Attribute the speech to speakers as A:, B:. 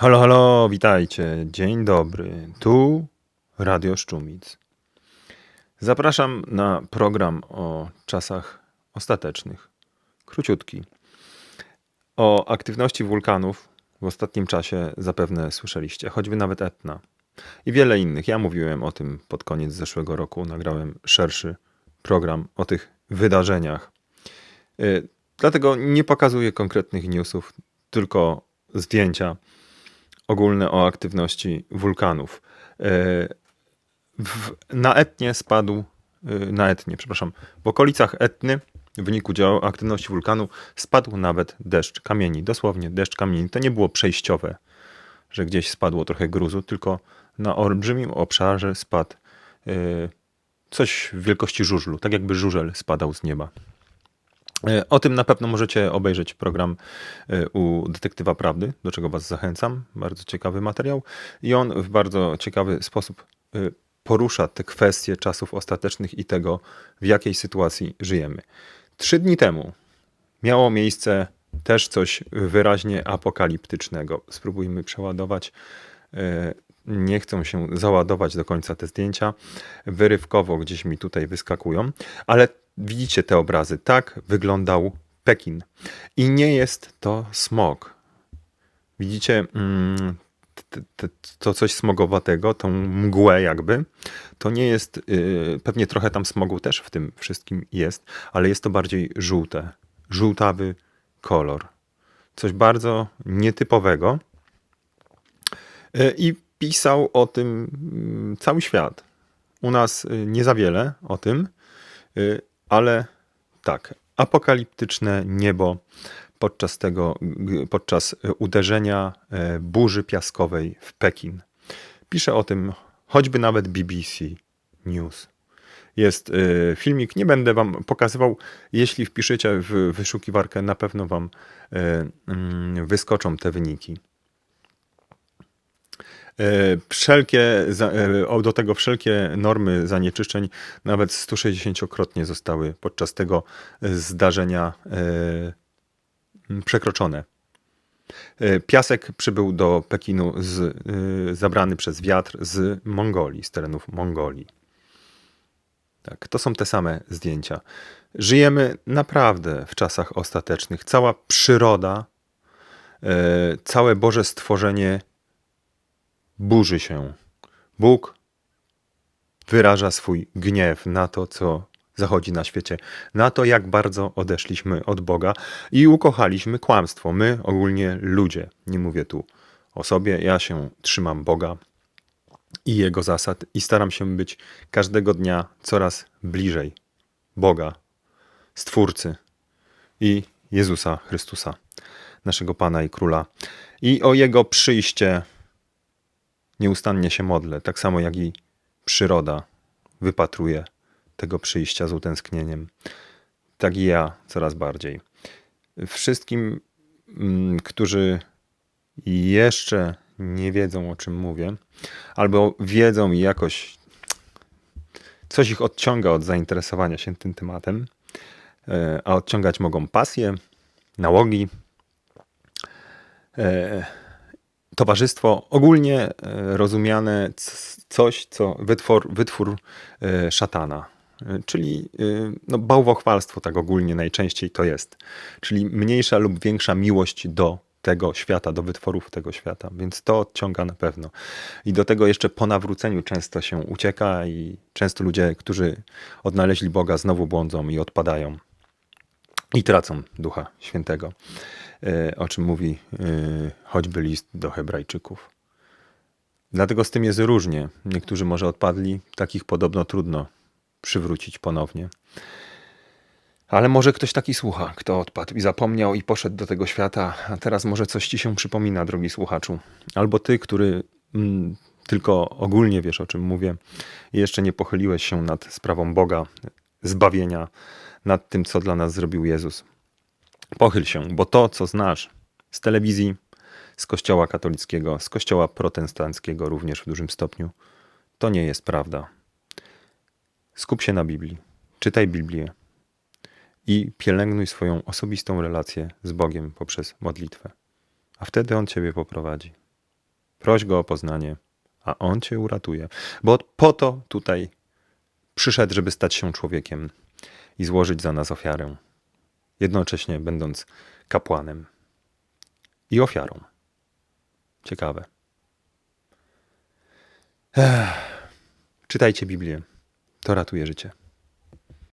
A: Halo, halo, witajcie. Dzień dobry. Tu Radio Szczumic. Zapraszam na program o czasach ostatecznych. Króciutki. O aktywności wulkanów w ostatnim czasie zapewne słyszeliście, choćby nawet Etna. I wiele innych. Ja mówiłem o tym pod koniec zeszłego roku. Nagrałem szerszy program o tych wydarzeniach. Y, Dlatego nie pokazuję konkretnych newsów, tylko zdjęcia ogólne o aktywności wulkanów. E, w, na Etnie spadł, e, na Etnie, przepraszam, w okolicach Etny w wyniku działu aktywności wulkanu spadł nawet deszcz kamieni. Dosłownie deszcz kamieni. To nie było przejściowe, że gdzieś spadło trochę gruzu, tylko na olbrzymim obszarze spadł e, coś w wielkości żużlu, tak jakby żużel spadał z nieba. E, o tym na pewno możecie obejrzeć program e, u Detektywa Prawdy, do czego Was zachęcam. Bardzo ciekawy materiał. I on w bardzo ciekawy sposób e, porusza te kwestie czasów ostatecznych i tego, w jakiej sytuacji żyjemy. Trzy dni temu miało miejsce też coś wyraźnie apokaliptycznego. Spróbujmy przeładować. Nie chcą się załadować do końca te zdjęcia. Wyrywkowo gdzieś mi tutaj wyskakują, ale Widzicie te obrazy. Tak wyglądał Pekin. I nie jest to smog. Widzicie mm, to coś smogowatego, tą mgłę jakby. To nie jest, yy, pewnie trochę tam smogu też w tym wszystkim jest, ale jest to bardziej żółte. Żółtawy kolor. Coś bardzo nietypowego. Yy, I pisał o tym yy, cały świat. U nas y, nie za wiele o tym, y, ale tak, apokaliptyczne niebo podczas tego, podczas uderzenia e, burzy piaskowej w Pekin. Pisze o tym choćby nawet BBC News. Jest e, filmik, nie będę wam pokazywał. Jeśli wpiszecie w wyszukiwarkę, na pewno wam e, mm, wyskoczą te wyniki. E, wszelkie, e, do tego wszelkie normy zanieczyszczeń nawet 160-krotnie zostały podczas tego zdarzenia e, przekroczone. Piasek przybył do Pekinu z, zabrany przez wiatr z Mongolii, z terenów Mongolii. Tak, to są te same zdjęcia. Żyjemy naprawdę w czasach ostatecznych. Cała przyroda, całe Boże stworzenie burzy się. Bóg wyraża swój gniew na to, co zachodzi na świecie, na to, jak bardzo odeszliśmy od Boga i ukochaliśmy kłamstwo. My, ogólnie ludzie, nie mówię tu o sobie, ja się trzymam Boga i Jego zasad i staram się być każdego dnia coraz bliżej Boga, Stwórcy i Jezusa Chrystusa, naszego Pana i Króla. I o Jego przyjście Nieustannie się modlę, tak samo jak i przyroda wypatruje tego przyjścia z utęsknieniem. Tak i ja coraz bardziej. Wszystkim, mm, którzy jeszcze nie wiedzą, o czym mówię, albo wiedzą i jakoś coś ich odciąga od zainteresowania się tym tematem, e, a odciągać mogą pasje, nałogi, e, towarzystwo ogólnie e, rozumiane coś, co wytwór, wytwór e, szatana. E, czyli no, bałwochwalstwo tak ogólnie najczęściej to jest. Czyli mniejsza lub większa miłość do tego świata, do wytworów tego świata, więc to odciąga na pewno. I do tego jeszcze po nawróceniu często się ucieka i często ludzie, którzy odnaleźli Boga, znowu błądzą i odpadają i tracą Ducha Świętego. E, o czym mówi e, choćby list do Hebrajczyków. Dlatego z tym jest różnie. Niektórzy może odpadli, takich podobno trudno przywrócić ponownie. Ale może ktoś taki słucha, kto odpadł i zapomniał i poszedł do tego świata, a teraz może coś ci się przypomina, drogi słuchaczu. Albo ty, który mm, tylko ogólnie wiesz, o czym mówię, i jeszcze nie pochyliłeś się nad sprawą Boga, zbawienia, nad tym, co dla nas zrobił Jezus. Pochyl się, bo to, co znasz z telewizji, z kościoła katolickiego, z kościoła protestanckiego również w dużym stopniu, to nie jest prawda. Skup się na Biblii, czytaj Biblię i pielęgnuj swoją osobistą relację z Bogiem poprzez modlitwę, a wtedy On ciebie poprowadzi. Proś go o poznanie, a on cię uratuje. Bo po to tutaj przyszedł, żeby stać się człowiekiem i złożyć za nas ofiarę, jednocześnie będąc kapłanem i ofiarą. Ciekawe. Ech. Czytajcie Biblię. To ratuje życie.